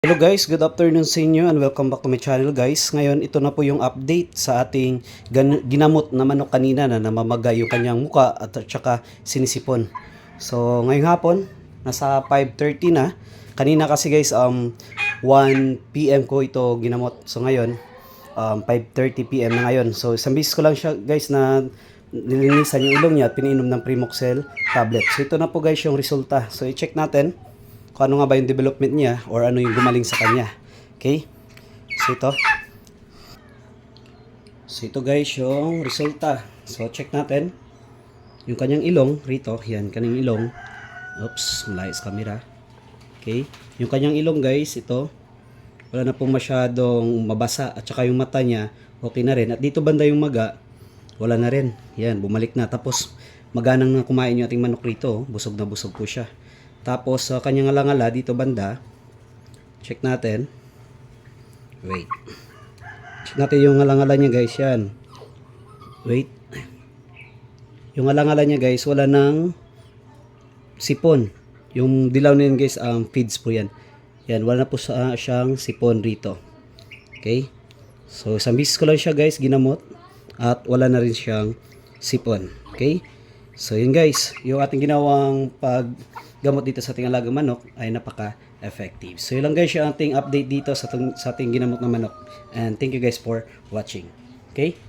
Hello guys, good afternoon sa inyo and welcome back to my channel guys. Ngayon, ito na po yung update sa ating ginamot na manok kanina na namamaga yung kanyang muka at saka sinisipon. So, ngayong hapon, nasa 5.30 na. Kanina kasi guys, um, 1 p.m. ko ito ginamot. So ngayon, um, 5.30 p.m. na ngayon. So isang beses ko lang siya guys na nilinisan yung ilong niya at pininom ng Primoxel tablet. So ito na po guys yung resulta. So i-check natin kung ano nga ba yung development niya or ano yung gumaling sa kanya. Okay? So ito. So ito guys yung resulta. So check natin. Yung kanyang ilong, rito, yan, kanyang ilong. Oops, malayo sa camera. Okay? Yung kanyang ilong guys, ito. Wala na pong masyadong mabasa at saka yung mata niya, okay na rin. At dito banda yung maga, wala na rin. Yan, bumalik na. Tapos, maganang na kumain yung ating manok rito. Busog na busog po siya. Tapos, sa kanyang alangala, dito banda, check natin. Wait. Check natin yung alangala niya guys, yan. Wait. Yung alangala niya guys, wala nang sipon. Yung dilaw na yun guys, um, feeds po yan. Yan, wala na po sa, siyang sipon rito. Okay? So, isang beses ko lang siya guys, ginamot. At wala na rin siyang sipon. Okay? So, yun guys, yung ating ginawang paggamot dito sa ating alagang manok ay napaka-effective. So, yun lang guys yung ating update dito sa sa ating ginamot na manok. And thank you guys for watching. Okay?